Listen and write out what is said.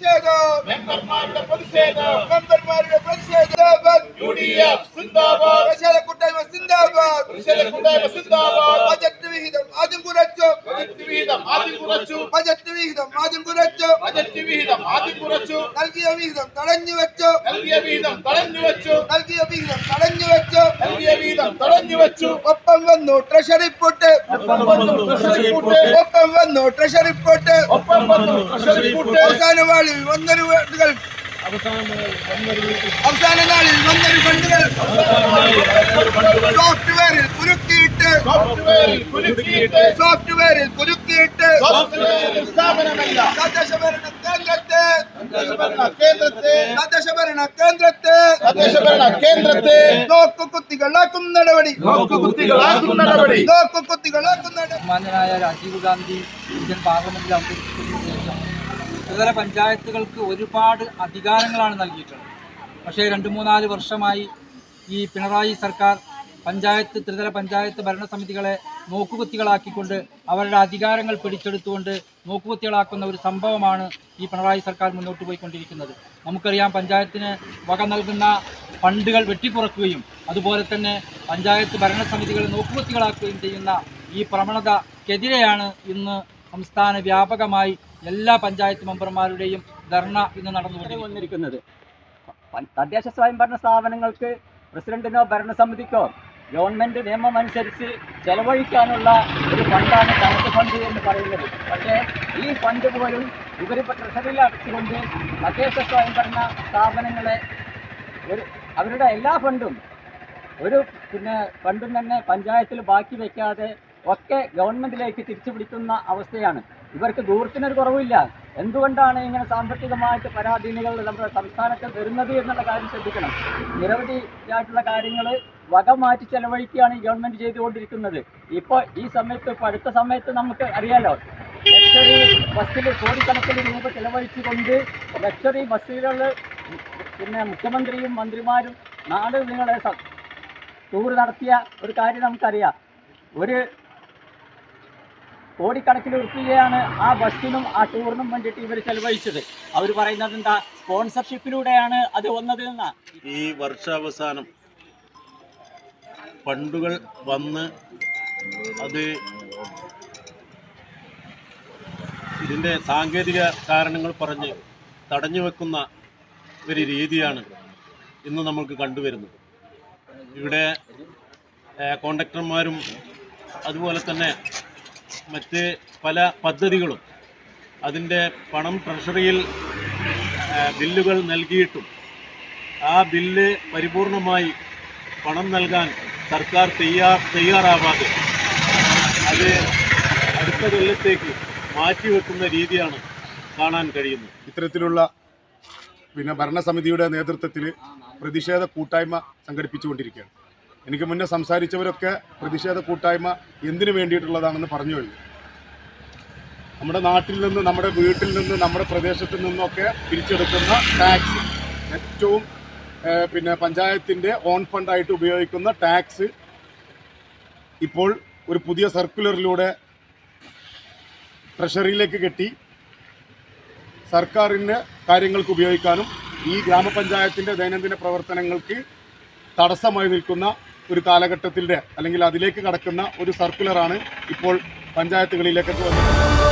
മെമ്പർമാരുടെ പ്രതിഷേധം. മെമ്പർമാരുടെ പ്രതിഷേധം. യു ഡി എഫ് സിന്ദാബാദ്. കൂട്ടായ്മ സിന്ദാബാദ്. കൂട്ടായ്മ സിന്ദാബാദ് ബജറ്റ് വിഹിതം ആദ്യം കുറച്ചു ബജറ്റ് വിഹിതം ആദ്യം കുറച്ചു. ബജറ്റ് വിഹിതം ആദ്യം കുറച്ചു. ബജറ്റ് വിഹിതം ആദ്യം കുറച്ചു. നൽകിയ വിഹിതം തടഞ്ഞു വെച്ചു. നൽകിയ വിഹിതം തടഞ്ഞു വെച്ചു. നൽകിയ വിഹിതം തടഞ്ഞു വെച്ചു. നൽകിയ വിഹിതം തടഞ്ഞു വെച്ചു. ഒപ്പം വന്നു ട്രഷറി പൊട്ട് ഒപ്പം വന്നു ട്രഷറി പൊട്ട് ഒപ്പം വന്നു ട്രഷറി പൊട്ട് ഒപ്പം വന്നു ട്രഷറി കൂട്ട് അവസാന വാളിൽ വന്നൊരു വീട്ടുകൾ അവസാന നാളിൽ വന്നൊരു ഫണ്ടുകൾ. സോഫ്റ്റ്വെയറിൽ കുരുക്കിയിട്ട് സോഫ്റ്റ്വെയറിൽ പുതുക്കിയിട്ട് കുരുക്കിയിട്ട് തദ്ദേശ ഭരണ കേന്ദ്രത്തെ കേന്ദ്രത്തെ തദ്ദേശ ഭരണ കേന്ദ്രത്തെ തദ്ദേശ ഭരണ കേന്ദ്രത്തെ നോക്കുകുത്തികളാക്കും നടപടി. നോക്കുകുത്തികളാക്കും നടപടി. നോക്കുകുത്തികളാക്കും നടപടി. ബഹുമാന്യനായ രാജീവ് ഗാന്ധി ഇന്ത്യൻ പാർലമെന്റിൽ അവതരിപ്പിച്ചതിന് ശേഷം ത്രിതല പഞ്ചായത്തുകൾക്ക് ഒരുപാട് അധികാരങ്ങളാണ് നൽകിയിട്ടുള്ളത്. പക്ഷേ രണ്ട് മൂന്നാൽ വർഷമായി ഈ പിണറായി സർക്കാർ പഞ്ചായത്ത് ത്രിതല പഞ്ചായത്ത് ഭരണസമിതികളെ നോക്കുകുത്തികളാക്കിക്കൊണ്ട് അവരുടെ അധികാരങ്ങൾ പിടിച്ചെടുത്തുകൊണ്ട് നോക്കുകുത്തികളാക്കുന്ന ഒരു സംഭവമാണ് ഈ പിണറായി സർക്കാർ മുന്നോട്ട് പോയിക്കൊണ്ടിരിക്കുന്നത്. നമുക്കറിയാം പഞ്ചായത്തിന് വക നൽകുന്ന ഫണ്ടുകൾ വെട്ടിക്കുറക്കുകയും അതുപോലെ തന്നെ പഞ്ചായത്ത് ഭരണസമിതികളെ നോക്കുകുത്തികളാക്കുകയും ചെയ്യുന്ന ഈ പ്രവണതക്കെതിരെയാണ് ഇന്ന് സംസ്ഥാന വ്യാപകമായി എല്ലാ പഞ്ചായത്ത് മെമ്പർമാരുടെയും ധർണ ഇന്ന് നടന്നു വന്നിരിക്കുന്നത്. തദ്ദേശ സ്വയംഭരണ സ്ഥാപനങ്ങൾക്ക് പ്രസിഡന്റിനോ ഭരണസമിതിക്കോ ഗവൺമെന്റ് നിയമം അനുസരിച്ച് ചെലവഴിക്കാനുള്ള ഒരു ഫണ്ടാണ് കണക്ക് ഫണ്ട് എന്ന് പറയുന്നത്. പക്ഷേ ഈ ഫണ്ട് പോലും ഇവരിപ്പോൾ ട്രഷറിയിൽ അടച്ചുകൊണ്ട് തദ്ദേശ സ്വയംഭരണ സ്ഥാപനങ്ങളെ ഒരു അവരുടെ എല്ലാ ഫണ്ടും ഒരു പിന്നെ ഫണ്ടും തന്നെ പഞ്ചായത്തിൽ ബാക്കി വയ്ക്കാതെ ഒക്കെ ഗവൺമെന്റിലേക്ക് തിരിച്ചു പിടിക്കുന്ന അവസ്ഥയാണ്. ഇവർക്ക് ദൂരത്തിനൊരു കുറവില്ല എന്തുകൊണ്ടാണ് ഇങ്ങനെ സാമ്പത്തികമായിട്ട് പരാധീനകൾ നമ്മുടെ സംസ്ഥാനത്ത് വരുന്നത് എന്നുള്ള കാര്യം ശ്രദ്ധിക്കണം. നിരവധി ആയിട്ടുള്ള കാര്യങ്ങൾ വക മാറ്റി ചെലവഴിക്കുകയാണ് ഈ ഗവൺമെന്റ് ചെയ്തുകൊണ്ടിരിക്കുന്നത്. ഇപ്പോൾ ഈ സമയത്ത് ഇപ്പോൾ അടുത്ത സമയത്ത് നമുക്ക് അറിയാലോ ലക്ഷറി ബസ്സിൽ കോടിക്കണക്കിന് രൂപ ചെലവഴിച്ചുകൊണ്ട് ലക്ഷറി ബസ്സുകൾ പിന്നെ മുഖ്യമന്ത്രിയും മന്ത്രിമാരും നാട് നിങ്ങളെ ടൂർ നടത്തിയ ഒരു കാര്യം നമുക്കറിയാം. ഒരു കോടിക്കണക്കിന് ഉറപ്പിക്കുകയാണ് ആ ബസ്സിനും ആ ടൂറിനും വേണ്ടിയിട്ട് ഇവർ ചെലവഴിച്ചത്. അവർ പറയുന്നത് എന്താ സ്പോൺസർഷിപ്പിലൂടെയാണ് അത് വന്നത് എന്നാ ഈ വർഷാവസാനം ഫണ്ടുകൾ വന്ന് അത് ഇതിന്റെ സാങ്കേതിക കാരണങ്ങൾ പറഞ്ഞ് തടഞ്ഞു വെക്കുന്ന ഒരു രീതിയാണ് ഇന്ന് നമ്മൾക്ക് കണ്ടുവരുന്നത്. ഇവിടെ കോണ്ടക്ടർമാരും അതുപോലെ തന്നെ മറ്റ് പല പദ്ധതികളും അതിന്റെ പണം ട്രഷറിയിൽ ബില്ലുകൾ നൽകിയിട്ടും ആ ബില്ല് പരിപൂർണമായി പണം നൽകാൻ സർക്കാർ തയ്യാർ തയ്യാറാവാതെ അത് അടുത്ത കൊല്ലത്തേക്ക് മാറ്റിവെക്കുന്ന രീതിയാണ് കാണാൻ കഴിയുന്നത്. ഇത്തരത്തിലുള്ള പിന്നെ ഭരണസമിതിയുടെ നേതൃത്വത്തിൽ പ്രതിഷേധ കൂട്ടായ്മ സംഘടിപ്പിച്ചുകൊണ്ടിരിക്കുകയാണ്. എനിക്ക് മുന്നേ സംസാരിച്ചവരൊക്കെ പ്രതിഷേധ കൂട്ടായ്മ എന്തിനു വേണ്ടിയിട്ടുള്ളതാണെന്ന് പറഞ്ഞു കഴിഞ്ഞു. നമ്മുടെ നാട്ടിൽ നിന്ന് നമ്മുടെ വീട്ടിൽ നിന്ന് നമ്മുടെ പ്രദേശത്ത് നിന്നൊക്കെ പിരിച്ചെടുക്കുന്ന ടാക്സ് ഏറ്റവും പിന്നെ പഞ്ചായത്തിന്റെ ഓൺ ഫണ്ടായിട്ട് ഉപയോഗിക്കുന്ന ടാക്സ് ഇപ്പോൾ ഒരു പുതിയ സർക്കുലറിലൂടെ ട്രഷറിയിലേക്ക് കെട്ടി സർക്കാരിന്റെ കാര്യങ്ങൾക്ക് ഉപയോഗിക്കാനും ഈ ഗ്രാമപഞ്ചായത്തിന്റെ ദൈനംദിന പ്രവർത്തനങ്ങൾക്ക് തടസ്സമായി നിൽക്കുന്ന ഒരു കാലഘട്ടത്തിന്റെ അല്ലെങ്കിൽ അതിലേക്ക് കടക്കുന്ന ഒരു സർക്കുലറാണ് ഇപ്പോൾ പഞ്ചായത്തുകളിലേക്കൊക്കെ വന്നത്